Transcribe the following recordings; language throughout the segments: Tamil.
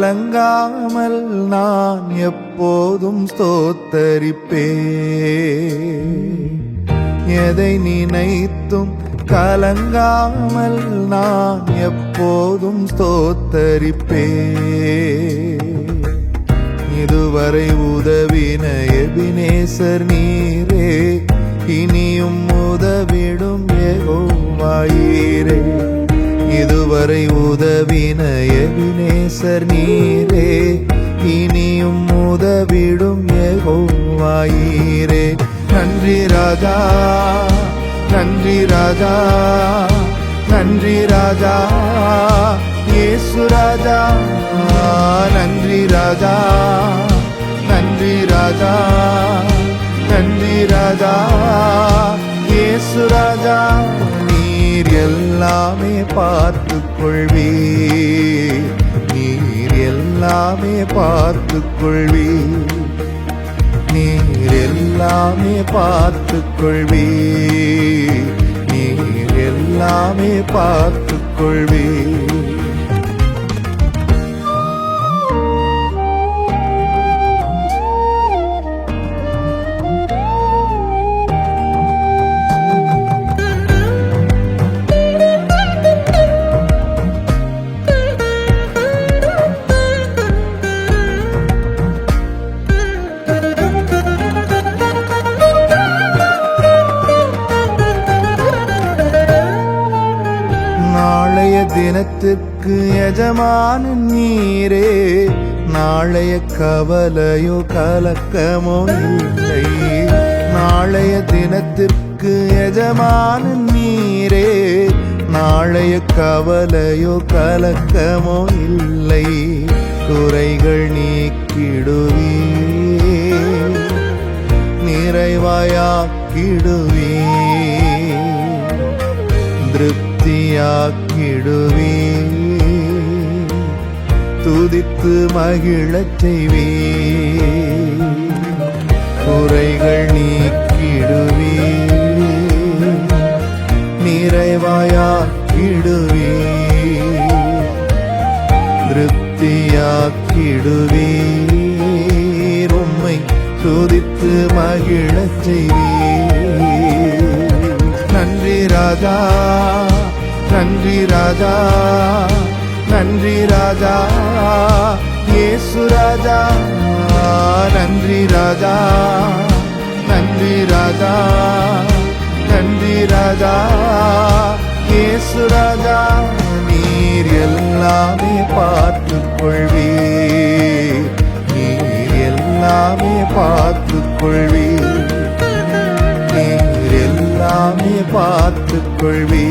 கலங்காமல் நான் எப்போதும் ஸ்தோத்தரிப்பே எதை நினைத்தும் கலங்காமல் நான் எப்போதும் ஸ்தோத்தரிப்பே இதுவரை உதவின எபினேசர் நீரே இனியும் உதவிடும் ஏகோவாயீரே இதுவரை உதவின எபினேசர் நீரே இனியும் உதவிடும் ஏகோவாயிரே நன்றி ராஜா நன்றி ராஜா நன்றி ராஜா இயேசு ராஜா. நன்றி ராஜா நன்றி ராஜா நன்றி ராஜா இயேசு ராஜா. நீர் எல்லாமே பார்த்து கொள்வி நீர் எல்லாமே பார்த்து கொள்வி நீர் எல்லாமே பார்த்து கொள்வீ நீர் எல்லாமே பார்த்து கொள்வீ தினத்துக்கு எஜமான நீரே நாளைய கவலையோ கலக்கமோ இல்லை. நாளைய தினத்திற்கு எஜமான நீரே நாளைய கவலையோ கலக்கமோ இல்லை. குறைகள் நீக்கிடுவே நிறைவாயாக்கிடுவே நிறைவாயாக்கிடுவீ திருப்தியாக்கிடுவே துதித்து மகிழச் செய்வே குறைகள் நீக்கிடுவே நிறைவாயாக்கிடுவே திருப்தியாக்கிடுவே உம்மை துதித்து மகிழச் செய்வே நன்றி ராஜா நன்றி ராஜா நன்றி ராஜா இயேசு ராஜா நன்றி ராஜா நன்றி ராஜா நன்றி ராஜா இயேசு ராஜா நீர் எல்லாமே பார்த்து கொள்வே நீர் எல்லாமே பார்த்து கொள்வீ எல்லாமே பார்த்து கொள்வே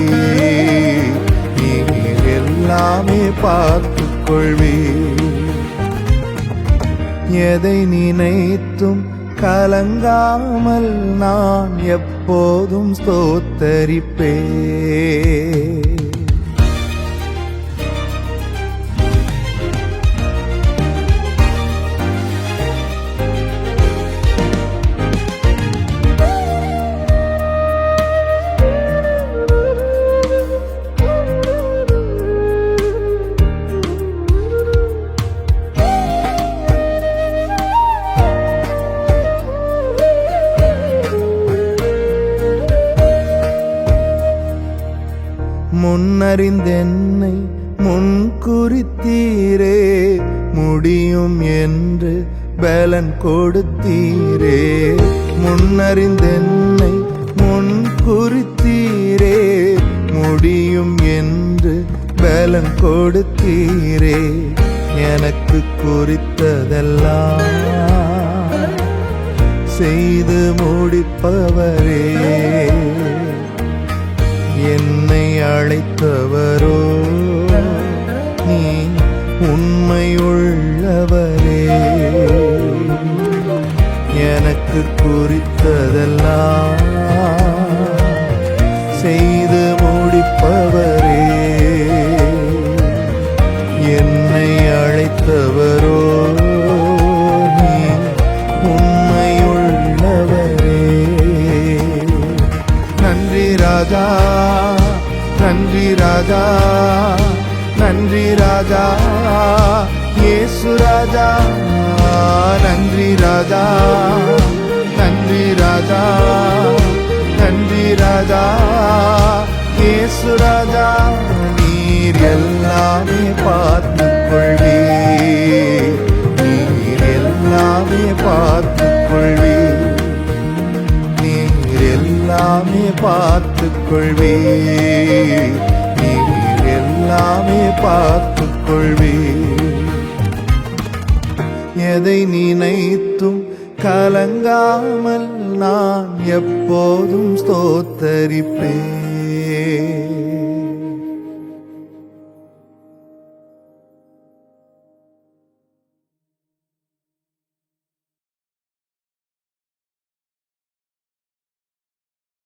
நீர் எல்லாமே பார்த்து கொள்வே எதை நினைத்தும் கலங்காமல் நான் எப்போதும் ஸ்தோத்தரிப்பே முன்னறிந்தென்னை முன்குறித்தீரே முடியும் என்று பலன் கொடுத்தீரே. முன்னறிந்தென்னை முன்குறித்தீரே முடியும் என்று பலன் கொடுத்தீரே. எனக்கு குறித்ததெல்லாம் செய்து முடிப்பவரே. என்னை அழைத்தவரோ? நீ உண்மையுள்ளவரே எனக்கு குறித்ததெல்லாம் ராஜா நன்றி ராஜா நன்றி ராஜா இயேசு ராஜா நன்றி ராஜா நன்றி ராஜா நன்றி ராஜா இயேசு ராஜா நீர் எல்லாமே பார்த்து கொள்வே நீர் எல்லாமே பார்த்து கொள்வே நீர் எல்லாமே பார்த்து பார்த்துக்கொள்வே நீர் எல்லாமே பார்த்துக்கொள்வே எதை நினைத்தும் கலங்காமல் நான் எப்போதும் ஸ்தோத்தரிப்பேன்.